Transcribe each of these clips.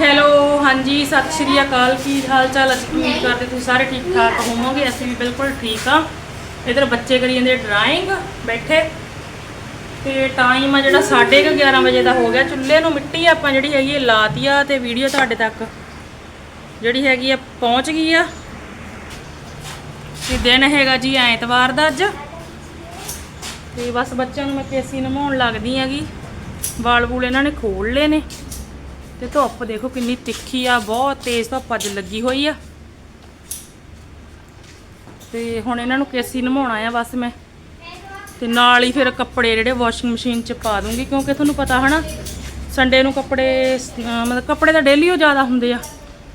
Hello, ਹਾਂਜੀ, ਸਤਿ ਸ਼੍ਰੀ ਅਕਾਲ। ਕੀ ਹਾਲ ਚਾਲ ਅਸੀਂ ਉਮੀਦ ਕਰਦੇ ਤੁਸੀਂ ਸਾਰੇ ਠੀਕ ਠਾਕ ਹੋਵੋਗੇ। ਅਸੀਂ ਵੀ ਬਿਲਕੁਲ ਠੀਕ ਆ ਇਧਰ ਬੱਚੇ ਕਰੀ ਜਾਂਦੇ ਡਰਾਇੰਗ, ਬੈਠੇ। ਤੇ ਟਾਈਮ ਆ ਜਿਹੜਾ 11:30 ਵਜੇ ਦਾ ਹੋ ਗਿਆ। ਚੁੱਲ੍ਹੇ ਨੂੰ ਮਿੱਟੀ ਆਪਾਂ ਜਿਹੜੀ ਹੈਗੀ ਇਹ ਲਾਤੀ ਆ ਤੇ ਵੀਡੀਓ ਤੁਹਾਡੇ ਤੱਕ ਜਿਹੜੀ ਹੈਗੀ ਆ ਪਹੁੰਚ ਗਈ ਆ। ਤੇ ਦਿਨ ਹੈਗਾ ਜੀ ਐਤਵਾਰ ਦਾ ਅੱਜ। ਤੇ ਬਸ ਬੱਚਿਆਂ ਨੂੰ ਮੈਂ ਕੇਸੀ ਨਮਾਉਣ ਲੱਗਦੀ ਹੈਗੀ। ਵਾਲ ਵੂਲ ਇਹਨਾਂ ਨੇ ਖੋਲ ਲਏ ਨੇ। ਤੇ ਧੁੱਪ ਦੇਖੋ ਕਿੰਨੀ ਤਿੱਖੀ ਆ, ਬਹੁਤ ਤੇਜ਼ ਧੁੱਪ ਅੱਜ ਲੱਗੀ ਹੋਈ ਆ। ਤੇ ਹੁਣ ਇਹਨਾਂ ਨੂੰ ਕੇਸੀ ਨਮਾਉਣਾ ਆ ਬਸ ਮੈਂ। ਤੇ ਨਾਲ ਹੀ ਫਿਰ ਕੱਪੜੇ ਜਿਹੜੇ ਵਾਸ਼ਿੰਗ ਮਸ਼ੀਨ 'ਚ ਪਾ ਦੂੰਗੀ, ਕਿਉਂਕਿ ਤੁਹਾਨੂੰ ਪਤਾ ਹਨਾ ਸੰਡੇ ਨੂੰ ਕੱਪੜੇ ਮਤਲਬ ਕੱਪੜੇ ਤਾਂ ਡੇਲੀ ਉਹ ਜ਼ਿਆਦਾ ਹੁੰਦੇ ਆ।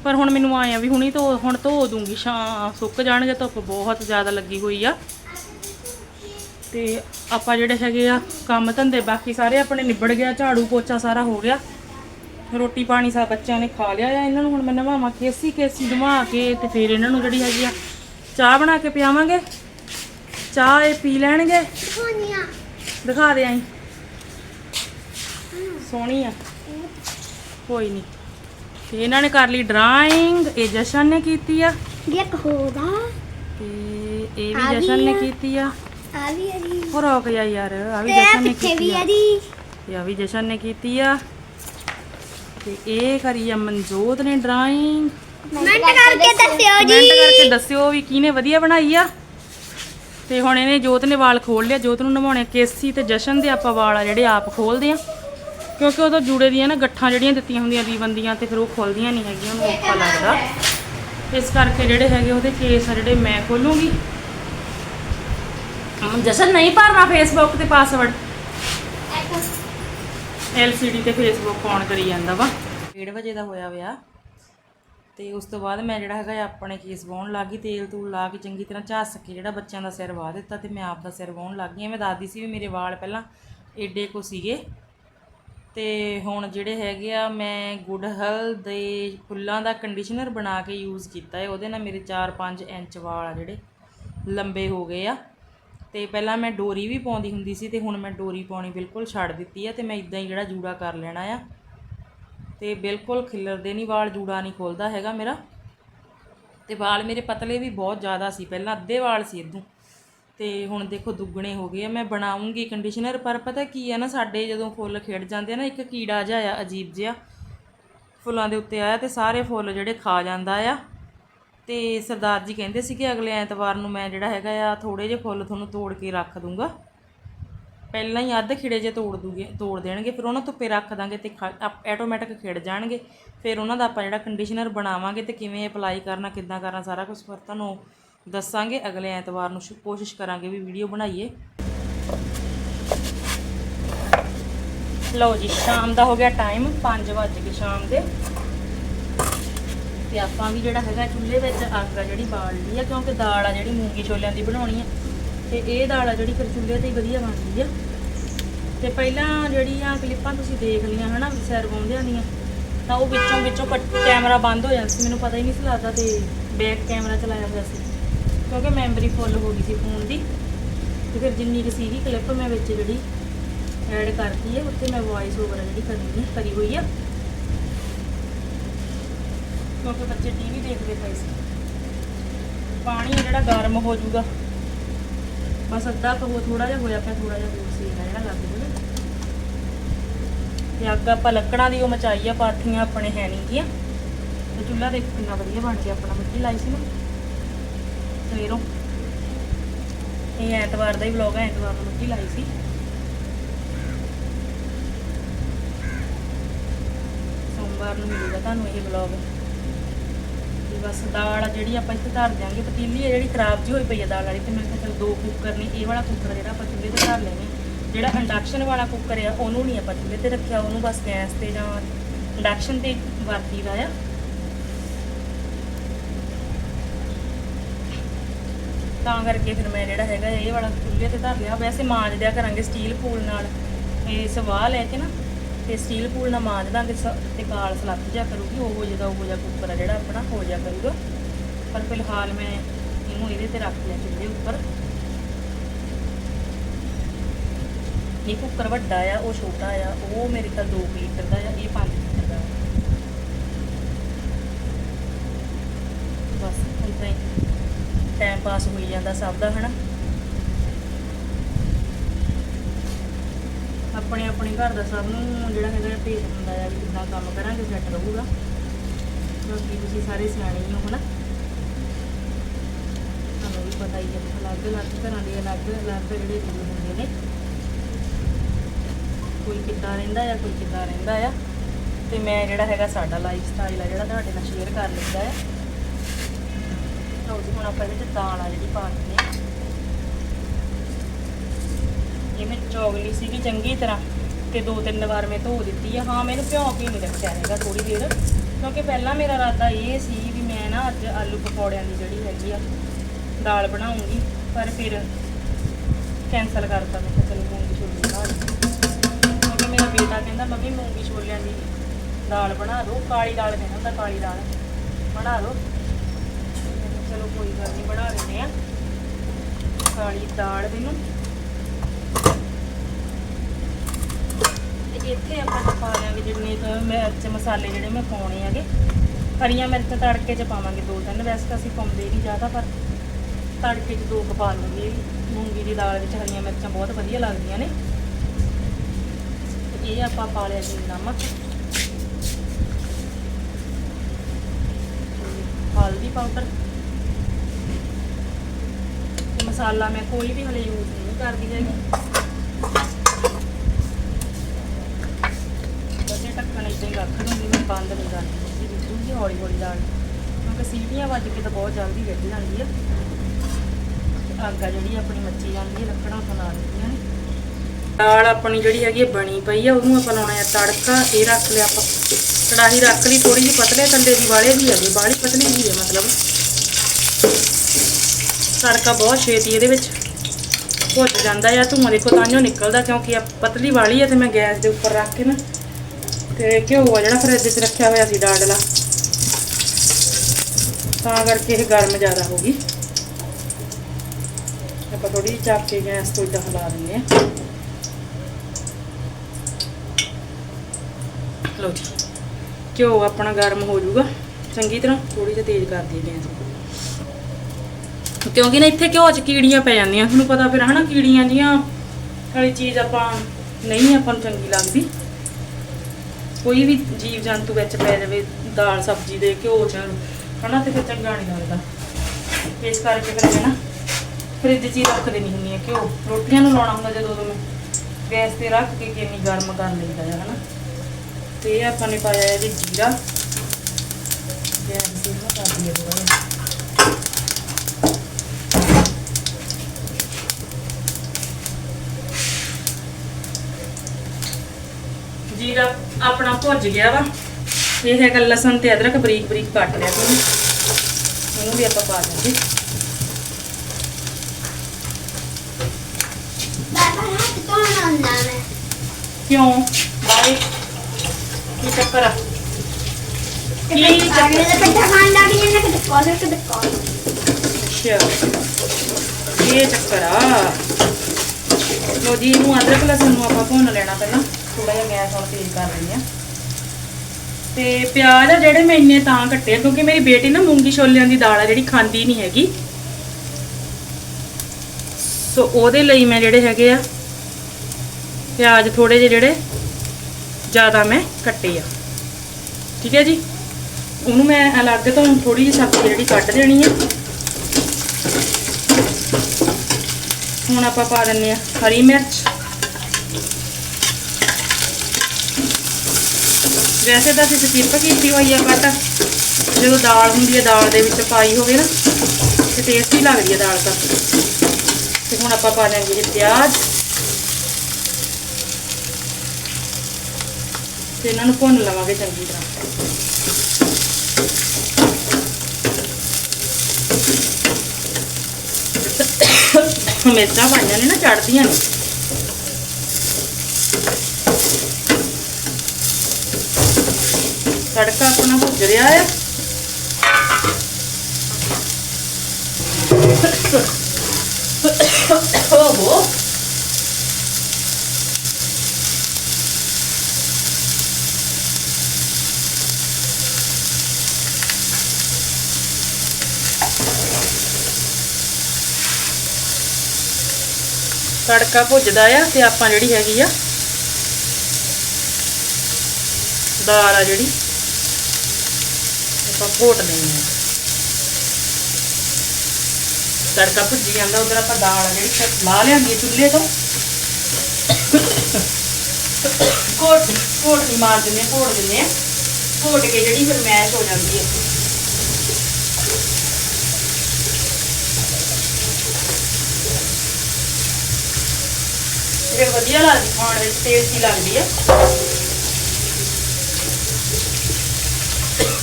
ਪਰ ਹੁਣ ਮੈਨੂੰ ਆਏ ਆ ਵੀ ਹੁਣੀ ਧੋ, ਹੁਣ ਧੋ ਦੂੰਗੀ ਸ਼ਾਂ ਸੁੱਕ ਜਾਣਗੇ, ਧੁੱਪ ਬਹੁਤ ਜ਼ਿਆਦਾ ਲੱਗੀ ਹੋਈ ਆ। ਤੇ ਆਪਾਂ ਜਿਹੜੇ ਹੈਗੇ ਆ, ਕੰਮ ਧੰਦੇ ਬਾਕੀ ਸਾਰੇ ਆਪਣੇ ਨਿਬੜ ਗਿਆ, ਝਾੜੂ ਪੋਚਾ ਸਾਰਾ ਹੋ ਗਿਆ। ਰੋਟੀ ਪਾਣੀ ਸਾ ਬੱਚਿਆਂ ਨੇ ਖਾ ਲਿਆ ਆ ਇਹਨਾਂ ਨੂੰ ਹੁਣ ਮੈਂ ਨਵਾਵਾਂ ਕੇਸੀ ਕੇਸੀ ਧਵਾ ਕੇ ਤੇ ਫਿਰ ਇਹਨਾਂ ਨੂੰ ਜਿਹੜੀ ਹੈਗੀ ਆ ਚਾਹ ਬਣਾ ਕੇ ਪਿਆਵਾਂਗੇ। ਚਾਹ ਇਹ ਪੀ ਲੈਣਗੇ। ਦਿਖਾ ਦੇ ਆਈ। ਸੋਹਣੀ ਆ। ਕੋਈ ਨਹੀਂ ਤੇ ਇਹਨਾਂ ਨੇ ਕਰ ਲਈ ਡਰਾਇੰਗ ਇਹ ਜਸ਼ਨ ਨੇ ਕੀਤੀ ਆ। ਇੱਕ ਹੋਦਾ ਤੇ ਇਹ ਵੀ ਜਸ਼ਨ ਨੇ ਕੀਤੀ ਆ। ਆ ਵੀ ਆ ਜੀ। ਹੋ ਰੁਕ ਜਾ ਯਾਰ ਆ ਵੀ ਜਸ਼ਨ ਨੇ ਕੀਤੀ ਆ। ਆ ਵੀ ਜਸ਼ਨ ਨੇ ਕੀਤੀ ਆ। ਤੇ ਇਹ ਕਰੀ ਆ ਮਨਜੋਤ ਨੇ ਡਰਾਇੰਗ ਕਮੈਂਟ ਕਰਕੇ ਦੱਸਿਓ ਕਮੈਂਟ ਕਰਕੇ ਦੱਸਿਓ ਵੀ ਕਿਹਨੇ ਵਧੀਆ ਬਣਾਈ ਆ। ਤੇ ਹੁਣ ਇਹਨੇ ਜੋਤ ਨੇ ਵਾਲ ਖੋਲ ਲਿਆ। ਜੋਤ ਨੂੰ ਨਵਾਉਣੇ ਕੇਸੀ ਤੇ ਜਸ਼ਨ ਦੇ ਆਪਾਂ ਵਾਲ ਆ ਜਿਹੜੇ ਆਪ ਖੋਲਦੇ ਆ। ਕਿਉਂਕਿ ਉਦੋਂ ਜੂੜੇ ਦੀਆਂ ਨਾ ਗੱਠਾਂ ਜਿਹੜੀਆਂ ਦਿੱਤੀਆਂ ਹੁੰਦੀਆਂ ਰੀਬਨ ਦੀਆਂ ਤੇ ਫਿਰ ਉਹ ਖੁੱਲਦੀਆਂ ਨਹੀਂ ਹੈਗੀਆਂ ਉਹਨੂੰ ਔਖਾ ਲੱਗਦਾ। ਇਸ ਕਰਕੇ ਜਿਹੜੇ ਹੈਗੇ ਉਹਦੇ ਕੇਸ ਆ ਜਿਹੜੇ ਮੈਂ ਖੋਲੂੰਗੀ। ਜਸ਼ਨ ਨਹੀਂ ਭਰਨਾ ਫੇਸਬੁੱਕ ਤੇ ਪਾਸਵਰਡ LCD ਤੇ ਫੇਸਬੁੱਕ ਔਨ ਕਰੀ ਜਾਂਦਾ ਵਾ। 1:30 ਵਜੇ ਦਾ ਹੋਇਆ ਵਿਆ ਤੇ ਉਸ ਤੋਂ ਬਾਅਦ ਮੈਂ ਜਿਹੜਾ ਹੈਗਾ ਆਪਣੇ ਕੇਸ ਵਾਉਣ ਗਈ, ਤੇਲ ਤੂਲ ਲਾ ਕੇ ਚੰਗੀ ਤਰ੍ਹਾਂ ਝਾਸ ਕੇ ਜਿਹੜਾ ਬੱਚਿਆਂ ਦਾ ਸਿਰ ਵਾਹ ਦਿੱਤਾ ਤੇ ਮੈਂ ਆਪ ਦਾ ਸਿਰ ਵਾਉਣ ਲੱਗ ਗਈ ਮੈਂ ਦੱਸਦੀ ਸੀ ਵੀ ਮੇਰੇ ਵਾਲ ਪਹਿਲਾਂ ਏਡੇ ਕੋ ਸੀਗੇ। ਤੇ ਹੁਣ ਜਿਹੜੇ ਹੈਗੇ ਆ, ਮੈਂ ਗੁੱਡਹਲ ਦੇ ਫੁੱਲਾਂ ਦਾ ਕੰਡੀਸ਼ਨਰ ਬਣਾ ਕੇ ਯੂਜ਼ ਕੀਤਾ ਹੈ ਉਹਦੇ ਨਾਲ ਮੇਰੇ 4-5 ਇੰਚ ਵਾਲ ਆ ਜਿਹੜੇ ਲੰਬੇ ਹੋ ਗਏ ਆ। ਤੇ ਪਹਿਲਾਂ ਮੈਂ ਡੋਰੀ ਵੀ ਪਾਉਂਦੀ ਹੁੰਦੀ ਸੀ ਤੇ ਹੁਣ ਮੈਂ ਡੋਰੀ ਪਾਉਣੀ ਬਿਲਕੁਲ ਛੱਡ ਦਿੱਤੀ ਆ ਤੇ ਮੈਂ ਇਦਾਂ ਹੀ ਜਿਹੜਾ ਜੂੜਾ ਕਰ ਲੈਣਾ ਆ। ਤੇ ਬਿਲਕੁਲ ਖਿਲਰਦੇ ਨਹੀਂ, ਵਾਲ ਜੂੜਾ ਨਹੀਂ ਖੁੱਲਦਾ ਹੈਗਾ ਮੇਰਾ। ਤੇ ਵਾਲ ਮੇਰੇ ਪਤਲੇ ਵੀ ਬਹੁਤ ਜ਼ਿਆਦਾ ਸੀ, ਪਹਿਲਾਂ ਅੱਧੇ ਵਾਲ ਸੀ ਇਦੋਂ ਤੇ ਹੁਣ ਦੇਖੋ ਦੁੱਗਣੇ ਹੋ ਗਏ ਆ, ਮੈਂ ਬਣਾਉਂਗੀ ਕੰਡੀਸ਼ਨਰ ਪਰ ਪਤਾ ਕੀ ਆ ਨਾ, ਸਾਡੇ ਜਦੋਂ ਫੁੱਲ ਖਿੜ ਜਾਂਦੇ ਆ ਨਾ, ਇੱਕ ਕੀੜਾ ਜਿਹਾ ਆ, ਅਜੀਬ ਜਿਹਾ। ਫੁੱਲਾਂ ਦੇ ਉੱਤੇ ਆਇਆ ਤੇ ਸਾਰੇ ਫੁੱਲ ਜਿਹੜੇ ਖਾ ਜਾਂਦਾ ਆ। ਤੇ ਸਰਦਾਰ ਜੀ ਕਹਿੰਦੇ ਸੀ ਕਿ ਅਗਲੇ ਐਤਵਾਰ ਨੂੰ ਮੈਂ ਜਿਹੜਾ ਹੈਗਾ ਆ ਥੋੜੇ ਜਿਹੇ ਫੁੱਲ ਤੁਹਾਨੂੰ ਤੋੜ ਕੇ ਰੱਖ ਦੂੰਗਾ। ਪਹਿਲਾਂ ਹੀ ਅੱਧ ਖਿੜੇ ਜੇ ਤੋੜ ਦੂਗੇ, ਤੋੜ ਦੇਣਗੇ, ਫਿਰ ਉਹਨਾਂ ਧੁੱਪੇ ਰੱਖ ਦਾਂਗੇ ਤੇ ਆਟੋਮੈਟਿਕ ਖਿੜ ਜਾਣਗੇ। ਫਿਰ ਉਹਨਾਂ ਦਾ ਆਪਾਂ ਜਿਹੜਾ ਕੰਡੀਸ਼ਨਰ ਬਣਾਵਾਂਗੇ ਤੇ ਕਿਵੇਂ ਅਪਲਾਈ ਕਰਨਾ, ਕਿੱਦਾਂ ਕਰਨਾ, ਸਾਰਾ ਕੁਝ ਫਿਰ ਤੁਹਾਨੂੰ ਦੱਸਾਂਗੇ। ਅਗਲੇ ਐਤਵਾਰ ਨੂੰ ਸ਼ੁ- ਕੋਸ਼ਿਸ਼ ਕਰਾਂਗੇ ਵੀ ਵੀਡੀਓ ਬਣਾਈਏ। ਲਓ ਜੀ, ਸ਼ਾਮ ਦਾ ਹੋ ਗਿਆ ਟਾਈਮ 5 ਵਜੇ ਕੇ ਸ਼ਾਮ ਦੇ। ਤੇ ਆਪਾਂ ਵੀ ਜਿਹੜਾ ਹੈਗਾ ਚੁੱਲ੍ਹੇ ਵਿੱਚ ਅੱਗ ਆ ਜਿਹੜੀ ਬਾਲ ਲਈ ਆ, ਕਿਉਂਕਿ ਦਾਲ ਆ ਜਿਹੜੀ ਮੂੰਗੀ ਛੋਲਿਆਂ ਦੀ ਬਣਾਉਣੀ ਆ। ਤੇ ਇਹ ਦਾਲ ਆ ਜਿਹੜੀ ਫਿਰ ਚੁੱਲ੍ਹੇ ਤੇ ਹੀ ਵਧੀਆ ਬਣਦੀ ਆ। ਤੇ ਪਹਿਲਾਂ ਜਿਹੜੀਆਂ ਕਲਿੱਪਾਂ ਤੁਸੀਂ ਦੇਖ ਲਈਆਂ ਹਨਾ, ਸਿਰ ਵਾਉਂਦਿਆਂ ਦੀਆਂ, ਤਾਂ ਉਹ ਵਿੱਚੋਂ ਵਿੱਚੋਂ ਕੱਟ ਕੈਮਰਾ ਬੰਦ ਹੋ ਜਾਂਦਾ ਸੀ, ਮੈਨੂੰ ਪਤਾ ਹੀ ਨਹੀਂ ਸੀ ਲੱਗਦਾ ਤੇ ਬੈਕ ਕੈਮਰਾ ਚਲਾਇਆ ਹੋਇਆ ਸੀ। ਕਿਉਂਕਿ ਮੈਮਰੀ ਫੁੱਲ ਹੋ ਗਈ ਸੀ ਫੋਨ ਦੀ। ਤੇ ਫਿਰ ਜਿੰਨੀ ਕੁ ਸੀਗੀ ਕਲਿੱਪ ਮੈਂ ਵਿੱਚ ਜਿਹੜੀ ਐਡ ਕਰਤੀ ਹੈ ਉੱਤੇ ਮੈਂ ਵੌਇਸ ਓਵਰ ਜਿਹੜੀ ਕਰਨੀ ਕਰੀ ਹੋਈ ਆ। ਕਿਉਂਕਿ ਬੱਚੇ ਟੀਵੀ ਦੇਖਦੇ ਪਏ ਸੀ। ਪਾਣੀ ਆ ਜਿਹੜਾ ਗਰਮ ਹੋ ਜਾਊਗਾ। ਬਸ ਅੱਧਾ ਕੁ ਥੋੜਾ ਜਿਹਾ ਹੋਇਆ ਪਿਆ ਥੋੜਾ ਜਿਹਾ ਹੋਰ ਸੀ ਜਿਹੜਾ ਲੱਗ ਜੂਗਾ ਤੇ ਅੱਗ ਆਪਾਂ ਲੱਕੜਾਂ ਦੀ ਉਹ ਮਚਾਈ ਆ, ਪਾਠੀਆਂ ਆਪਣੇ ਹੈ ਨਹੀਂ ਗੀਆਂ। ਤੇ ਚੁੱਲ੍ਹਾ ਦੇਖ ਕਿੰਨਾ ਵਧੀਆ ਬਣ ਗਿਆ, ਆਪਣਾ ਮਿੱਟੀ ਲਾਈ ਸੀ ਨਾ। ਸਵੇਰੋਂ ਇਹ ਐਤਵਾਰ ਦਾ ਹੀ ਵਲੌਗ ਹੈ ਐਤਵਾਰ ਨੂੰ ਮਿੱਟੀ ਲਾਈ ਸੀ। ਸੋਮਵਾਰ ਨੂੰ ਮਿਲੂਗਾ ਤੁਹਾਨੂੰ ਇਹ ਵਲੌਗ ਤੇ ਬਸ ਦਾਲ ਆ ਜਿਹੜੀ ਆਪਾਂ ਇੱਥੇ ਧਰ ਦਿਆਂਗੇ, ਪਤੀਲੀ ਆ ਜਿਹੜੀ ਖਰਾਬ ਜਿਹੀ ਹੋਈ ਪਈ ਆ ਦਾਲ ਵਾਲੀ, ਤੇ ਮੈਂ ਕਿਹਾ ਚਲ ਦੋ ਕੁੱਕਰ ਨੇ ਇਹ ਵਾਲਾ ਕੁੱਕਰ ਜਿਹੜਾ ਆਪਾਂ ਚੁੱਲ੍ਹੇ ਤੇ ਧਰ ਲੈਣੇ ਜਿਹੜਾ ਇੰਡਕਸ਼ਨ ਵਾਲਾ ਕੁੱਕਰ ਆ, ਉਹਨੂੰ ਨਹੀਂ ਆਪਾਂ ਚੁੱਲ੍ਹੇ ਤੇ ਰੱਖਿਆ, ਉਹਨੂੰ ਬਸ ਗੈਸ ਤੇ ਜਾਂ ਇੰਡਕਸ਼ਨ ਤੇ ਵਰਤੀਦਾ ਆ। ਤਾਂ ਕਰਕੇ ਫਿਰ ਮੈਂ ਜਿਹੜਾ ਹੈਗਾ ਇਹ ਵਾਲਾ ਚੁੱਲ੍ਹੇ ਤੇ ਧਰ ਲਿਆ। ਵੈਸੇ ਮਾਂਜ ਦਿਆ ਕਰਾਂਗੇ ਸਟੀਲ ਪੂਲ ਨਾਲ, ਇਹ ਸਵਾਹ ਲੈ ਕੇ ਨਾ ਤੇ ਸਟੀਲ ਪੂਲ ਨਾਲ ਮਾਂਜ ਲਾਂਗੇ ਤੇ ਕਾਲ ਸਲੱਤ ਜਾ ਕਰੂਗੀ, ਉਹ ਜਿਹਦਾ ਉਹ ਜਿਹਾ ਕੁੱਕਰ ਆ ਜਿਹੜਾ ਆਪਣਾ ਹੋ ਜਾ ਕਰੂਗਾ। ਪਰ ਫਿਲਹਾਲ ਮੈਂ ਇਹਨੂੰ ਇਹਦੇ ਤੇ ਰੱਖ ਲਿਆ ਚੁੱਲ੍ਹੇ ਉੱਪਰ। ਇਹ ਕੁੱਕਰ ਵੱਡਾ ਆ, ਉਹ ਛੋਟਾ ਆ, ਉਹ ਮੇਰੇ ਕੋਲ 2 ਲੀਟਰ ਦਾ ਆ, ਇਹ 5 ਲੀਟਰ ਦਾ ਬਸ, ਹੁਣ ਤਾਂ ਟਾਈਮ ਪਾਸ ਹੋਈ ਜਾਂਦਾ ਸਭ ਦਾ, ਹਨਾ? ਆਪਣੇ ਆਪਣੇ ਘਰ ਦਾ ਸਭ ਨੂੰ ਜਿਹੜਾ ਹੈਗਾ ਭੇਜ ਹੁੰਦਾ ਆ ਵੀ ਕਿੰਨਾ ਕੰਮ ਕਰਾਂਗੇ ਸੈੱਟ ਰਹੂਗਾ। ਬਾਕੀ ਤੁਸੀਂ ਸਾਰੇ ਸਿਆਣੇ ਹੀ ਹੋ, ਹਨਾ? ਤੁਹਾਨੂੰ ਵੀ ਪਤਾ ਹੀ ਹੈ ਅਲੱਗ ਅਲੱਗ ਘਰਾਂ ਦੇ ਅਲੱਗ ਅਲੱਗ ਜਿਹੜੇ ਰੂਲ ਹੁੰਦੇ ਨੇ। ਕੋਈ ਕਿੱਦਾਂ ਰਹਿੰਦਾ ਆ, ਕੋਈ ਕਿੱਦਾਂ ਰਹਿੰਦਾ ਆ। ਤੇ ਮੈਂ ਜਿਹੜਾ ਹੈਗਾ ਸਾਡਾ ਲਾਈਫ ਸਟਾਈਲ ਆ, ਜਿਹੜਾ ਤੁਹਾਡੇ ਨਾਲ ਸ਼ੇਅਰ ਕਰ ਲੈਂਦਾ ਆ। ਲਓ ਜੀ ਹੁਣ ਆਪਾਂ ਇਹਦੇ ਚ ਦਾਲ ਆ ਜਿਹੜੀ ਪਾ ਦਿੰਦੇ ਆ ਮੈਂ ਚੌਗਲੀ ਸੀਗੀ ਚੰਗੀ ਤਰ੍ਹਾਂ ਤੇ ਦੋ ਤਿੰਨ ਵਾਰ ਮੈਂ ਧੋ ਦਿੱਤੀ ਆ। ਹਾਂ, ਮੈਨੂੰ ਭਿਉਂ ਕੇ ਨਹੀਂ ਰੱਖਿਆ ਹੈਗਾ ਥੋੜੀ ਦੇਰ, ਕਿਉਂਕਿ ਪਹਿਲਾਂ ਮੇਰਾ ਇਰਾਦਾ ਇਹ ਸੀ ਵੀ ਮੈਂ ਨਾ ਅੱਜ ਆਲੂ ਪਕੌੜਿਆਂ ਦੀ ਜਿਹੜੀ ਹੈਗੀ ਆ, ਦਾਲ ਬਣਾਉਂਗੀ, ਪਰ ਫਿਰ ਕੈਨਸਲ ਕਰਤਾ ਮੈਂ, ਕਿਹਾ ਚਲੋ ਮੂੰਗੀ ਛੋਲੇ ਬਣਾ ਲਈ ਕਿਉਂਕਿ ਮੇਰਾ ਬੇਟਾ ਕਹਿੰਦਾ, ਮੰਮੀ, ਮੂੰਗੀ ਛੋਲਿਆਂ ਦੀ ਦਾਲ ਬਣਾ ਦਿਓ। ਕਾਲੀ ਦਾਲ ਕਹਿੰਦਾ ਹੁੰਦਾ, ਕਾਲੀ ਦਾਲ। ਬਣਾ ਦਿਓ। ਮੈਂ ਕਿਹਾ ਚਲੋ ਕੋਈ ਗੱਲ ਨਹੀਂ ਬਣਾ ਲੈਂਦੇ ਆ। ਕਾਲੀ ਦਾਲ ਇਹਨੂੰ ਇੱਥੇ ਆਪਾਂ ਪਾ ਦਿਆਂਗੇ ਜਿੰਨੇ ਕੁ ਮਿਰਚ ਮਸਾਲੇ ਜਿਹੜੇ ਮੈਂ ਪਾਉਣੇ ਹੈਗੇ, ਹਰੀਆਂ ਮਿਰਚਾਂ ਤੜਕੇ 'ਚ ਪਾਵਾਂਗੇ ਦੋ ਤਿੰਨ, ਵੈਸੇ ਤਾਂ ਅਸੀਂ ਪਾਉਂਦੇ ਨਹੀਂ ਜ਼ਿਆਦਾ, ਪਰ ਤੜਕੇ 'ਚ ਦੋ ਕੁ ਪਾ ਲਵਾਂਗੇ ਮੂੰਗੀ ਦੀ ਦਾਲ ਵਿੱਚ ਹਰੀਆਂ ਮਿਰਚਾਂ ਬਹੁਤ ਵਧੀਆ ਲੱਗਦੀਆਂ ਨੇ। ਤੇ ਇਹ ਆਪਾਂ ਪਾ ਲਿਆ ਜੀ ਨਮਕ। ਹਲਦੀ ਪਾਊਡਰ। ਮਸਾਲਾ ਮੈਂ ਕੋਈ ਵੀ ਹਲੇ ਯੂਜ਼ ਨਹੀਂ ਕਰਦੀ ਹੈਗੀ ਬਸ ਇਹ ਢੱਕਣ ਇੱਦਾਂ ਹੀ ਰੱਖ ਦੂੰਗੀ ਮੈਂ ਬੰਦ ਨਹੀਂ ਕਰਦੀ ਜੀ ਵਿੱਚੂਗੀ ਹੌਲੀ ਹੌਲੀ ਦਾਲ ਕਿਉਂਕਿ ਸੀਟੀਆਂ ਵੱਜ ਕੇ ਤਾਂ ਬਹੁਤ ਜਲਦੀ ਵੱਜ ਜਾਂਦੀ ਆ। ਤੇ ਜਿਹੜੀ ਆਪਣੀ ਮੱਚੀ ਜਾਂਦੀ ਹੈ ਲੱਕੜਾਂ ਆਪਾਂ ਲਾ ਦਿੱਤੀਆਂ ਨੇ। ਦਾਲ ਆਪਣੀ ਜਿਹੜੀ ਹੈਗੀ ਬਣੀ ਪਈ ਆ, ਉਹਨੂੰ ਆਪਾਂ ਲਾਉਣਾ ਹੈ ਤੜਕਾ, ਇਹ ਰੱਖ ਲਿਆ ਆਪਾਂ। ਕੜਾਹੀ ਰੱਖ ਲਈ ਥੋੜੀ ਜਿਹੀ ਪਤਲੇ ਥੱਲੇ ਦੀ, ਵਾਲੇ ਵੀ ਹੈਗੇ ਬਾਹਲੀ ਪਤਲੀ ਵੀ ਹੈ ਮਤਲਬ। ਤੜਕਾ ਬਹੁਤ ਛੇਤੀ ਇਹਦੇ ਵਿੱਚ ਭੁੱਜ ਜਾਂਦਾ ਆ, ਧੂਆਂ ਦੇਖੋ ਤਾਂਿਓ ਨਿਕਲਦਾ, ਕਿਉਂਕਿ ਆ ਪਤਲੀ ਵਾਲੀ ਆ ਤੇ ਮੈਂ ਗੈਸ ਦੇ ਉੱਪਰ ਰੱਖ ਕੇ ਨਾ ਤੇ ਘਿਓ ਆ ਜਿਹੜਾ ਫਰਿੱਜ 'ਚ ਰੱਖਿਆ ਹੋਇਆ ਸੀ ਡਾਡਲਾ ਤਾਂ ਕਰਕੇ ਇਹ ਗਰਮ ਜ਼ਿਆਦਾ ਹੋ ਗਈ। ਆਪਾਂ ਥੋੜੀ ਜਿਹੀ ਚੱਕ ਕੇ ਗੈਸ ਤੋਂ ਇਦਾਂ ਹਿਲਾ ਦਿੰਦੇ ਆ ਲਓ ਜੀ, ਘਿਓ ਆਪਣਾ ਗਰਮ ਹੋ ਜਾਊਗਾ। ਚੰਗੀ ਤਰ੍ਹਾਂ ਥੋੜੀ ਜਿਹੀ ਤੇਜ਼ ਕਰ ਦਈਏ ਗੈਸ। ਕਿਉਂਕਿ ਨਾ ਇੱਥੇ ਘਿਓ 'ਚ ਕੀੜੀਆਂ ਪੈ ਜਾਂਦੀਆਂ। ਤੁਹਾਨੂੰ ਪਤਾ ਫਿਰ ਹਨਾ, ਕੀੜੀਆਂ ਜੀਆਂ ਵਾਲੀ ਚੀਜ਼ ਆਪਾਂ, ਨਹੀਂ ਆਪਾਂ ਨੂੰ ਚੰਗੀ ਲੱਗਦੀ। ਕੋਈ ਵੀ ਜੀਵ ਜੰਤੂ ਵਿੱਚ ਪੈ ਜਾਵੇ, ਦਾਲ, ਸਬਜ਼ੀ ਦੇ ਘਿਓ 'ਚ ਹਨਾ, ਤੇ ਫਿਰ ਚੰਗਾ ਨਹੀਂ ਲੱਗਦਾ। ਇਸ ਕਰਕੇ ਫਿਰ ਮੈਂ ਨਾ ਫਰਿੱਜ 'ਚ ਹੀ ਰੱਖ ਦੇਣੀ ਹੁੰਦੀ ਹੈ ਘਿਓ। ਰੋਟੀਆਂ ਨੂੰ ਲਾਉਣਾ ਹੁੰਦਾ ਜਦੋਂ ਮੈਂ ਗੈਸ ਤੇ ਰੱਖ ਕੇ ਕਿੰਨੀ ਗਰਮ ਕਰ ਲਈਦਾ ਹੈ ਹਨਾ। ਤੇ ਇਹ ਆਪਾਂ ਨੇ ਪਾਇਆ ਜੀ ਜੀਰਾ। ਗੈਸ ਤੇ ਨਾ ਕਰ ਦਈਏ ਥੋੜਾ ਜੀਰਾ ਆਪਣਾ ਭੁੱਜ ਗਿਆ ਵਾ। ਇਹ ਹੈਗਾ ਲਸਣ ਤੇ ਅਦਰਕ ਬਰੀਕ ਬਰੀਕ ਕੱਟ ਲਿਆ ਤੁਸੀਂ ਇਹਨੂੰ ਵੀ ਆਪਾਂ ਪਾ ਦਾਂਗੇ ਬਾਬਾ ਹੱਥ ਧੋਣਾ ਹੁੰਦਾ ਮੈਂ ਕਿਉਂ? ਬਾਈ ਕੀ ਚੱਕਰ ਆ? ਕੀ ਆਗੇ ਚੱਕਰ? ਦਾ ਪੱਟਾ ਖਾਣ ਲੱਗ ਜਾਂਦਾ ਕਿ ਕੋਲ ਕਿ ਕੋਲ ਅੱਛਾ। ਇਹ ਚੱਕਰ ਆ? ਲੋ ਜੀ ਇਹਨੂੰ ਅਦਰਕ ਲਸਣ ਨੂੰ ਆਪਾਂ ਭੁੰਨ ਲੈਣਾ ਪਹਿਲਾਂ। ਥੋੜਾ ਜਿਹਾ ਗੈਸ ਹੁਣ ਤੇਜ਼ ਕਰ ਲੈਂਦੇ ਆ ਤੇ ਪਿਆਜ਼ ਆ ਜਿਹੜੇ ਮੈਂ ਇੰਨੇ ਤਾਂ ਕੱਟੇ ਕਿਉਂਕਿ ਮੇਰੀ ਬੇਟੀ ਨਾ ਮੂੰਗੀ ਛੋਲਿਆਂ ਦੀ ਦਾਲ ਆ ਜਿਹੜੀ ਖਾਂਦੀ ਨਹੀਂ ਹੈਗੀ। ਸੋ ਉਹਦੇ ਲਈ ਮੈਂ ਜਿਹੜੇ ਹੈਗੇ ਆ, ਪਿਆਜ਼ ਥੋੜੇ ਜਿਹੇ ਜਿਹੜੇ ਜ਼ਿਆਦਾ ਮੈਂ ਕੱਟੇ ਆ। ਠੀਕ ਹੈ ਜੀ? ਉਹਨੂੰ ਮੈਂ ਅਲੱਗ ਤੋਂ ਥੋੜੀ ਜਿਹੀ ਸਬਜ਼ੀ ਜਿਹੜੀ ਕੱਢ ਦੇਣੀ ਆ। ਹੁਣ ਆਪਾਂ ਪਾ ਦਿੰਨੇ ਆ ਹਰੀ ਮਿਰਚ। ਵੈਸੇ ਤਾਂ ਅਸੀਂ ਸਕਿਪ ਕੀਤੀ ਹੋਈ ਆ ਬਟ ਜਦੋਂ ਦਾਲ ਹੁੰਦੀ ਹੈ ਦਾਲ ਦੇ ਵਿੱਚ ਪਾਈ ਹੋਵੇ ਨਾ, ਤੇ ਟੇਸਟੀ ਲੱਗਦੀ ਹੈ ਦਾਲ ਤਾਂ। ਤੇ ਹੁਣ ਆਪਾਂ ਪਾ ਦਿਆਂਗੇ ਜੀ ਪਿਆਜ਼। ਤੇ ਇਹਨਾਂ ਨੂੰ ਭੁੰਨ ਲਵਾਂਗੇ ਚੰਗੀ ਤਰ੍ਹਾਂ। ਮਿਰਚਾਂ ਪਾਈਆਂ ਨੇ ਨਾ ਚੜਦੀਆਂ ਨੇ। ਤੜਕਾ ਆਪਣਾ ਭੁੱਜ ਰਿਹਾ ਆ। ਓਹੋ। ਤੜਕਾ ਭੁੱਜਦਾ ਆ ਤੇ ਆਪਾਂ ਜਿਹੜੀ ਹੈਗੀ ਆ ਦਾਲ ਆ ਜਿਹੜੀ। ਆਪਾਂ ਘੋਟ ਲੈਣੀ ਆ ਤੜਕਾ ਭੁੱਜੀ ਜਾਂਦਾ, ਉਧਰ ਆਪਾਂ ਦਾਲ ਜਿਹੜੀ ਲਾ ਲਿਆਂਦੀ ਚੁੱਲ੍ਹੇ ਤੋਂ। ਘੋਟ ਘੋਟ ਨਹੀਂ ਮਾਰ ਦਿੰਦੇ ਘੋਟ ਦਿੰਦੇ ਆ ਘੋਟ ਕੇ ਜਿਹੜੀ ਫਿਰ ਮੈਸ਼ ਹੋ ਜਾਂਦੀ ਹੈ। ਇਹ ਵਧੀਆ ਲੱਗਦੀ, ਖਾਣ ਵਿੱਚ ਟੇਸਟੀ ਲੱਗਦੀ ਹੈ।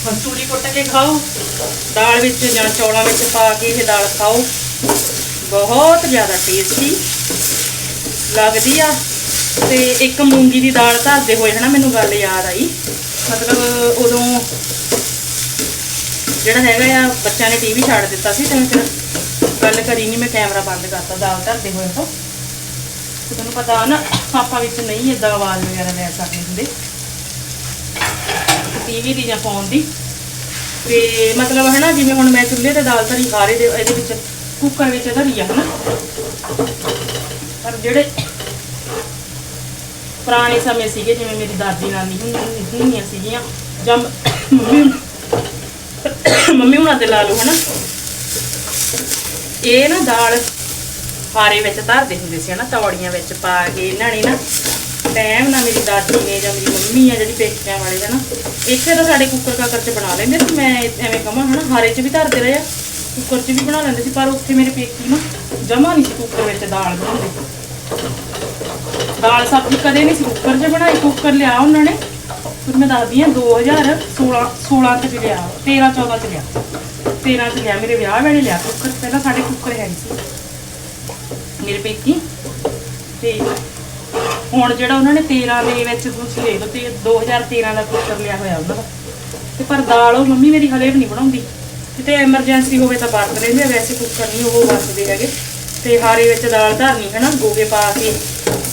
ਮਸੂਰੀ ਕੁੱਟ ਕੇ ਖਾਓ, ਦਾਲ ਵਿੱਚ ਜਾਂ ਚੌਲਾਂ ਵਿੱਚ ਪਾ ਕੇ ਇਹ ਦਾਲ ਖਾਓ। ਬਹੁਤ ਜ਼ਿਆਦਾ ਟੇਸਟੀ ਲੱਗਦੀ ਆ। ਤੇ ਇੱਕ ਮੂੰਗੀ ਦੀ ਦਾਲ ਧਰਦੇ ਹੋਏ ਹਨਾ ਮੈਨੂੰ ਗੱਲ ਯਾਦ ਆਈ। ਮਤਲਬ ਉਦੋਂ ਜਿਹੜਾ ਹੈਗਾ ਆ, ਬੱਚਿਆਂ ਨੇ ਟੀਵੀ ਛੱਡ ਦਿੱਤਾ ਸੀ ਤੇ ਮੈਂ ਫਿਰ ਗੱਲ ਕਰੀ ਨਹੀਂ ਮੈਂ ਕੈਮਰਾ ਬੰਦ ਕਰਤਾ ਦਾਲ ਧਰਦੇ ਹੋਏ ਤੋਂ। ਤੁਹਾਨੂੰ ਪਤਾ ਨਾ, ਆਪਾਂ ਵਿੱਚ ਨਹੀਂ ਇਦਾਂ ਆਵਾਜ਼ ਵਗੈਰਾ ਲੈ ਸਕਦੇ ਹੁੰਦੇ। ਟੀਵੀ ਦੀ ਜਾਂ ਫੋਨ ਦੀ। ਤੇ ਮਤਲਬ ਹੈ ਨਾ ਜਿਵੇਂ ਹੁਣ ਮੈਂ ਚੁੱਲ੍ਹੇ ਤੇ ਦਾਲ ਧਰੀ ਹਾਰੇ ਦੇ, ਇਹਦੇ ਵਿੱਚ ਕੁੱਕਰ ਵਿੱਚ ਧਰੀ ਆ ਹਨਾ। ਪਰ ਜਿਹੜੇ ਪੁਰਾਣੇ ਸਮੇਂ ਸੀਗੇ, ਜਿਵੇਂ ਮੇਰੀ ਦਾਦੀ ਨਾਨੀ ਹੁਣੀ- ਹੁਣੀਆਂ ਸੀਗੀਆਂ, ਜਾਂ ਮੰਮੀ ਮੰਮੀ ਹੁਣਾਂ ਤੇ ਲਾ ਲਓ ਹਨਾ। ਇਹ ਨਾ ਦਾਲ ਹਾਰੇ ਵਿੱਚ ਧਰਦੇ ਹੁੰਦੇ ਸੀ ਹਨਾ, ਤੌੜੀਆਂ ਵਿੱਚ ਪਾ ਕੇ ਇਹਨਾਂ ਨੇ ਨਾ ਟਾਈਮ ਨਾ ਮੇਰੀ ਦਾਦੀ ਨੇ ਜਾਂ ਮੇਰੀ ਮੰਮੀ ਆ ਜਿਹੜੀ ਪੇਕਿਆਂ ਵਾਲੇ ਦਾ ਨਾ ਇੱਥੇ ਤਾਂ ਸਾਡੇ ਕੁੱਕਰ ਕਾਕਰ ਚ ਬਣਾ ਲੈਂਦੇ ਸੀ, ਮੈਂ ਐਵੇਂ ਕਹਾਂ ਹਨਾ, ਹਾਰੇ ਚ ਵੀ ਧਰਦੇ ਰਹੇ ਆ ਕੁੱਕਰ ਚ ਵੀ ਬਣਾ ਲੈਂਦੇ ਸੀ, ਪਰ ਉੱਥੇ ਮੇਰੇ ਪੇਕੀ ਨਾ ਜਮਾ ਨਹੀਂ ਸੀ ਕੁੱਕਰ ਵਿੱਚ ਦਾਲ ਬਣਾਉਂਦੇ। ਦਾਲ ਸਬਜ਼ੀ ਕਦੇ ਨਹੀਂ ਸੀ ਕੁੱਕਰ 'ਚ ਬਣਾਈ ਕੁੱਕਰ ਲਿਆ ਉਹਨਾਂ ਨੇ, ਫਿਰ ਮੈਂ ਦੱਸਦੀ ਆ 2016 16 ਚ ਲਿਆ 13 14 ਚ ਲਿਆ 13 ਚ ਲਿਆ, ਮੇਰੇ ਵਿਆਹ ਵੇਲੇ ਲਿਆ ਕੁੱਕਰ ਪਹਿਲਾਂ ਸਾਡੇ ਕੁੱਕਰ ਹੈ ਨਹੀਂ ਸੀ, ਮੇਰੇ ਪੇਕੀ, ਤੇ ਹੁਣ ਜਿਹੜਾ ਉਹਨਾਂ ਨੇ 13 ਦੇ ਵਿੱਚ ਤੁਸੀਂ ਦੇਖ ਲਓ ਤੇ 2013 ਦਾ ਕੁੱਕਰ ਲਿਆ ਹੋਇਆ ਉਹਨਾਂ ਦਾ। ਤੇ ਪਰ ਦਾਲ ਉਹ ਮੰਮੀ ਮੇਰੀ ਹਲੇ ਵੀ ਨਹੀਂ ਬਣਾਉਂਦੀ। ਕਿਤੇ ਐਮਰਜੈਂਸੀ ਹੋਵੇ ਤਾਂ ਵਰਤ ਲੈਂਦੇ ਵੈਸੇ ਕੁੱਕਰ ਨਹੀਂ, ਉਹ ਵਰਤਦੇ ਹੈਗੇ। ਤੇ ਹਾਰੇ ਵਿੱਚ ਦਾਲ ਧਰਨੀ ਹੈ ਨਾ, ਗੋਗੇ ਪਾ ਕੇ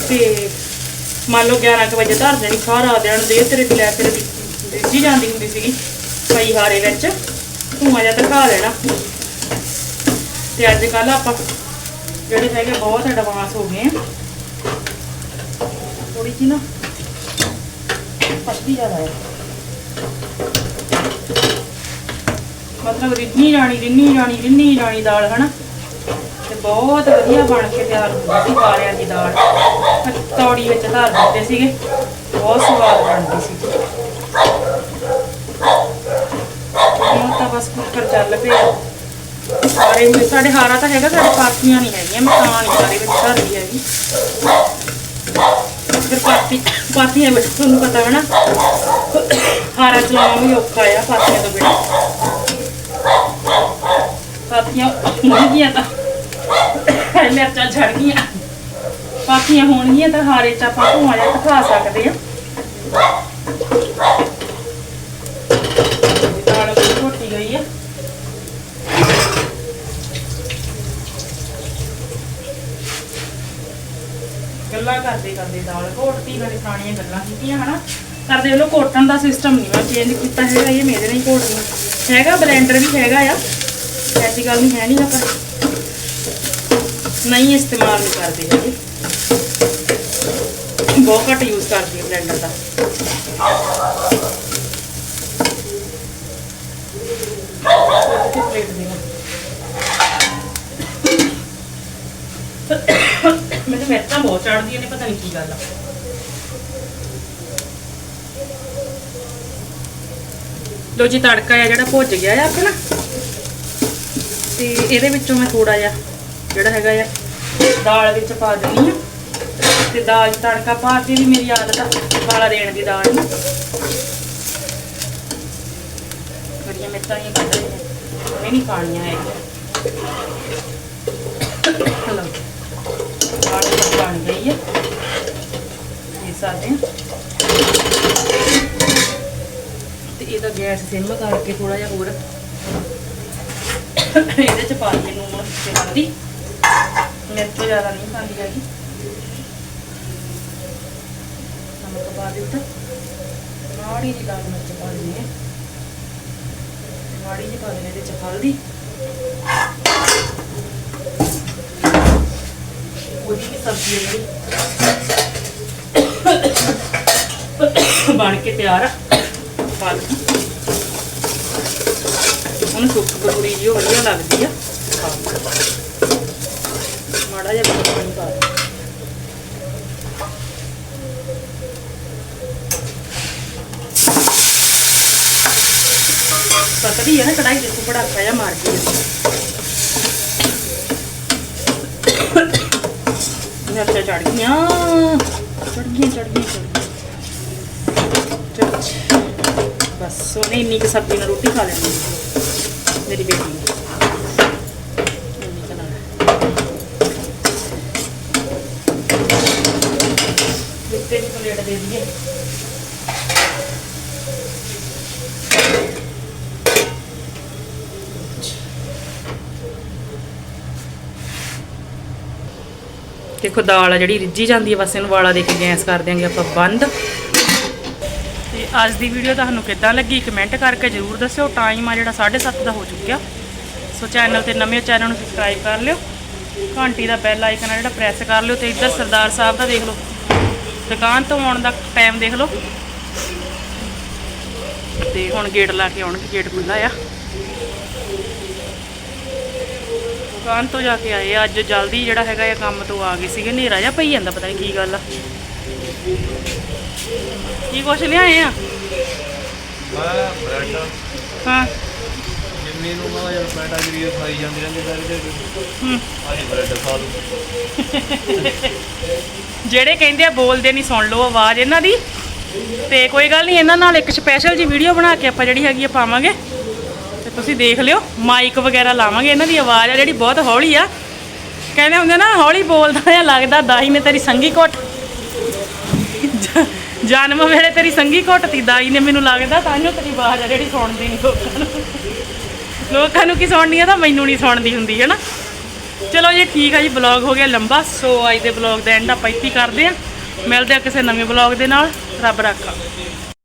ਤੇ ਮੰਨ ਲਓ 11 ਵਜੇ ਧਰ ਦੇਣੀ, ਸਾਰਾ ਦਿਨ ਦੇ ਤੇਰੇ ਤੇ ਲੈ ਤੇਰੇ ਰਿੱਝੀ ਜਾਂਦੀ ਹੁੰਦੀ ਸੀਗੀ ਪਈ ਹਾਰੇ ਵਿੱਚ। ਧੂਆਂ ਜਿਹਾ ਧਕਾ ਲੈਣਾ। ਤੇ ਅੱਜ ਕੱਲ ਆਪਾਂ ਜਿਹੜੇ ਹੈਗੇ ਬਹੁਤ ਐਡਵਾਂਸ ਹੋ ਗਏ ਆ। ਥੋੜੀ ਜਿਹੀ ਨਾ ਪਤਲੀ ਜ਼ਿਆਦਾ ਹੈ। ਮਤਲਬ ਰਿੰਨੀ ਜਾਣੀ ਰਿੰਨੀ ਜਾਣੀ ਰਿੰਨੀ ਜਾਣੀ ਦਾਲ, ਹਨਾ? ਤੇ ਬਹੁਤ ਵਧੀਆ ਬਣ ਕੇ ਤਿਆਰ ਹੁੰਦੀ ਸੀ ਵਾਰਿਆਂ ਦੀ ਦਾਲ। ਤੌੜੀ ਵਿੱਚ ਧਰ ਦਿੱਤੇ ਸੀਗੇ। ਬਹੁਤ ਸਵਾਦ ਬਣਦੀ ਸੀ। ਹੁਣ ਤਾਂ ਬਸ ਕੁੱਕਰ ਚੱਲ ਪਿਆ। ਸਾਰੇ ਸਾਡੇ ਹਾਰਾ ਤਾਂ ਹੈਗਾ, ਸਾਡੇ ਪਾਥੀਆਂ ਨਹੀਂ ਹੈਗੀਆਂ। ਮੈਂ ਤਾਂ ਨਹੀਂ ਸਾਰੇ ਵਿੱਚ ਧਰਦੀ ਹੈਗੀ। ਫਿਰ ਪਾਥੀ ਪਾਥੀਆਂ ਵਿੱਚ ਤੁਹਾਨੂੰ ਪਤਾ ਹੈ ਨਾ। ਹਾਰਾ ਚਲਾਉਣਾ ਵੀ ਔਖਾ ਆ ਪਾਥੀਆਂ ਤੋਂ ਬਿਨਾਂ। ਪਾਥੀਆਂ ਹੋਣਗੀਆਂ ਤਾਂ। ਮਿਰਚਾਂ ਝੜ ਗਈਆਂ। ਪਾਥੀਆਂ ਹੋਣਗੀਆਂ ਤਾਂ ਹਾਰੇ ਚ ਆਪਾਂ ਧੂਆਂ ਜਿਹਾ ਦਿਖਾ ਸਕਦੇ ਆ। ਰੋਟੀ ਵੀ ਗਈ ਆ। ਗੱਲਾਂ ਕਰਦੇ ਕਰਦੇ ਦਾਲ ਘੋਟਤੀ, ਨਾਲੇ ਪੁਰਾਣੀਆਂ ਗੱਲਾਂ ਕੀਤੀਆਂ, ਹਨਾ? ਕਰਦੇ ਉਹਨੂੰ ਘੋਟਣ ਦਾ ਸਿਸਟਮ ਨਹੀਂ ਮੈਂ ਚੇਂਜ ਕੀਤਾ ਹੈਗਾ, ਇਹ ਮੇਰੇ ਨਹੀਂ ਘੋਟਣੀ ਹੈਗਾ ਬਲੈਂਡਰ ਵੀ ਹੈਗਾ ਆ। ਐਸੀ ਗੱਲ ਨਹੀਂ ਹੈ ਨਹੀਂ ਪਰ ਨਹੀਂ ਇਸਤੇਮਾਲ ਨਹੀਂ ਕਰਦੇ ਹੈਗੇ। ਬਹੁਤ ਘੱਟ ਯੂਜ਼ ਕਰਦੀ ਹਾਂ ਬਲੈਂਡਰ ਦਾ। ਪਲੇਟ ਦੇ ਮੈਨੂੰ ਮਿਰਚਾਂ ਬਹੁਤ ਚੜਦੀਆਂ ਨੇ ਪਤਾ ਨਹੀਂ ਕੀ ਗੱਲ ਆ। ਲੋ ਜੀ, ਤੜਕਾ ਆ ਜਿਹੜਾ, ਭੁੱਜ ਗਿਆ ਆ ਆਪਣਾ। ਤੇ ਇਹਦੇ ਵਿੱਚੋਂ ਮੈਂ ਥੋੜਾ ਜਿਹਾ ਜਿਹੜਾ ਹੈਗਾ ਆ, ਦਾਲ ਵਿੱਚ ਪਾ ਦਿੰਨੀ ਆ। ਤੇ ਦਾਲ 'ਚ ਤੜਕਾ ਪਾ ਕੇ ਵੀ ਮੇਰੀ ਆਦਤ ਆ, ਵਾਲਾ ਦੇਣ ਦੀ ਦਾਲ ਨੂੰ। ਬੜੀਆਂ ਮਿਰਚਾਂ ਹੀ ਕੱਢ ਰਹੀਆਂ। ਇਹ ਨਹੀਂ ਖਾਣੀਆਂ ਹੈਗੀਆਂ। ਲਓ ਦਾਲ ਬਣ ਗਈ ਹੈ ਇਹ ਸਾਡੇ ਤੇ ਇਹਦਾ ਗੈਸ ਸਿਮ ਕਰਕੇ ਥੋੜਾ ਜਿਹਾ ਹੋਰ। ਇਹਦੇ ਚ ਪਾ ਲਈਏ ਨੂਣ ਤੇ ਹਲਦੀ ਮਿਰਚ ਤੋਂ ਜ਼ਿਆਦਾ ਨਹੀਂ ਪਾਉਂਦੀ ਹੈਗੀ। ਨਮਕ ਪਾ ਦਿੱਤਾ। ਮਾੜੀ ਜਿਹੀ ਲਾਲ ਮਿਰਚ ਪਾ ਦਿੰਦੇ ਹਾਂ। ਮਾੜੀ ਜਿਹੀ ਪਾ ਦਿੰਦੇ ਇਹਦੇ ਚ ਹਲਦੀ। ਉਹਦੀ ਵੀ ਸਬਜ਼ੀ ਹੈ ਜਿਹੜੀ ਬਣ ਕੇ ਤਿਆਰ ਆ। ਪਾਲਕ ਹੁਣ ਸੁੱਕ ਕਟੋਰੀ ਜਿਹੀ ਵਧੀਆ ਲੱਗਦੀ ਆ। ਮਾੜਾ ਜਿਹਾ ਵਿੱਚ ਪਾਣੀ ਪਾ ਦੇ ਪਤਲੀ ਹੈ ਨਾ ਕੜਾਈ ਦੇਖੋ ਬੜਾ ਜਿਹਾ ਮਾਰ ਗਈ ਮਿਰਚਾਂ ਚੜ ਗਈਆਂ। ਚੜ ਗਈਆਂ ਚੜ ਗਈਆਂ ਚੜ ਗਈਆਂ। ਬਸ, ਉਹਨੇ ਇੰਨੀ ਕੁ ਸਬਜ਼ੀ ਨਾਲ ਰੋਟੀ ਖਾ ਲੈਣੀ ਮੇਰੀ ਬੇਟੀ ਨੇ ਪਲੇਟ ਦੇ ਦਈਏ। ਦੇਖੋ ਦਾਲ ਆ ਜਿਹੜੀ ਰਿੱਝੀ ਜਾਂਦੀ ਹੈ ਬਸ ਇਹਨੂੰ ਵਾਲਾ ਦੇ ਕੇ ਗੈਸ ਕਰ ਦਿਆਂਗੇ ਆਪਾਂ ਬੰਦ। ਤੇ ਅੱਜ ਦੀ ਵੀਡੀਓ ਤੁਹਾਨੂੰ ਕਿੱਦਾਂ ਲੱਗੀ ਕਮੈਂਟ ਕਰਕੇ ਜਰੂਰ ਦੱਸਿਓ। ਟਾਈਮ ਆ ਜਿਹੜਾ 7:30 ਦਾ ਹੋ ਚੁੱਕਿਆ। ਸੋ ਚੈਨਲ ਤੇ ਨਵੇਂ ਚੈਨਲ ਨੂੰ ਸਬਸਕ੍ਰਾਈਬ ਕਰ ਲਿਓ। ਘੰਟੀ ਦਾ ਬੈਲ ਆਈਕਨ ਆ ਜਿਹੜਾ ਪ੍ਰੈਸ ਕਰ ਲਿਓ ਤੇ ਇੱਧਰ ਸਰਦਾਰ ਸਾਹਿਬ ਦਾ ਦੇਖ ਲਓ। ਦੁਕਾਨ ਤੋਂ ਆਉਣ ਦਾ ਟਾਈਮ ਦੇਖ ਲਓ। ਤੇ ਹੁਣ ਗੇਟ ਲਾ ਕੇ ਆਉਣਗੇ ਗੇਟ ਖੁੱਲਾ ਆ। ਦੁਕਾਨ ਤੋਂ ਜਾ ਕੇ ਆਏ ਆ। ਅੱਜ ਜਲਦੀ ਜਿਹੜਾ ਹੈਗਾ ਇਹ ਕੰਮ ਤੋਂ ਆ ਗਏ ਸੀਗੇ। ਹਨੇਰਾ ਜਿਹਾ ਪਈ ਜਾਂਦਾ ਪਤਾ ਨਹੀਂ ਕੀ ਗੱਲ ਆ। ਕੀ ਕੁਛ ਲਿਆਏ ਆ? ਮੈਂ ਬ੍ਰੈਡ। ਹਾਂ। ਜਿੰਮੀ ਨੂੰ ਮੈਂ ਜਦ ਪੈਟਾ ਗਰੀ ਖਾਈ ਜਾਂਦੀ ਰਹਿੰਦੀ ਸਾਰੀ ਦਿਹਾੜੀ। ਹੂੰ। ਆਹੀ ਬ੍ਰੈਡ ਖਾ ਲੂ ਜਿਹੜੇ ਕਹਿੰਦੇ ਆ ਬੋਲਦੇ ਨਹੀਂ ਸੁਣ ਲਓ ਆਵਾਜ਼ ਇਹਨਾਂ ਦੀ। ਤੇ ਕੋਈ ਗੱਲ ਨਹੀਂ ਇਹਨਾਂ ਨਾਲ ਇੱਕ ਸਪੈਸ਼ਲ ਜੀ ਵੀਡੀਓ ਬਣਾ ਕੇ ਆਪਾਂ ਜਿਹੜੀ ਹੈਗੀ ਆ ਪਾਵਾਂਗੇ। ਤੇ ਤੁਸੀਂ ਦੇਖ ਲਿਓ ਮਾਈਕ ਵਗੈਰਾ ਲਾਵਾਂਗੇ, ਇਹਨਾਂ ਦੀ ਆਵਾਜ਼ ਆ, ਜਿਹੜੀ ਬਹੁਤ ਹੌਲੀ ਆ। ਕਹਿੰਦੇ ਹੁੰਦੇ ਨਾ, ਹੌਲੀ ਬੋਲਦਾ ਆ ਲੱਗਦਾ ਦਾਈ ਨੇ ਤੇਰੀ ਸੰਗੀ ਘੁੱਟ। ਜਨਮ ਵੇਲੇ ਤੇਰੀ ਸੰਗੀ ਘੁੱਟਤੀ ਦਾਈ ਨੇ ਮੈਨੂੰ ਲੱਗਦਾ, ਤਾਂ ਜੋ ਤੇਰੀ ਆਵਾਜ਼ ਆ ਜਿਹੜੀ ਸੁਣਦੀ ਨਹੀਂ ਲੋਕਾਂ ਨੂੰ। ਲੋਕਾਂ ਨੂੰ ਕੀ ਸੁਣਨੀ ਆ, ਤਾਂ ਮੈਨੂੰ ਨਹੀਂ ਸੁਣਦੀ ਹੁੰਦੀ, ਹੈ ਨਾ? ਚਲੋ ਜੀ, ਠੀਕ ਆ ਜੀ ਬਲੌਗ ਹੋ ਗਿਆ ਲੰਬਾ, ਸੋ ਅੱਜ ਦੇ ਬਲੌਗ ਦਾ ਐਂਡ ਆਪਾਂ ਇੱਥੇ ਕਰਦੇ ਆ ਮਿਲਦੇ ਆ ਕਿਸੇ ਨਵੇਂ ਬਲੌਗ ਦੇ ਨਾਲ। ਰੱਬ ਰਾਖਾ।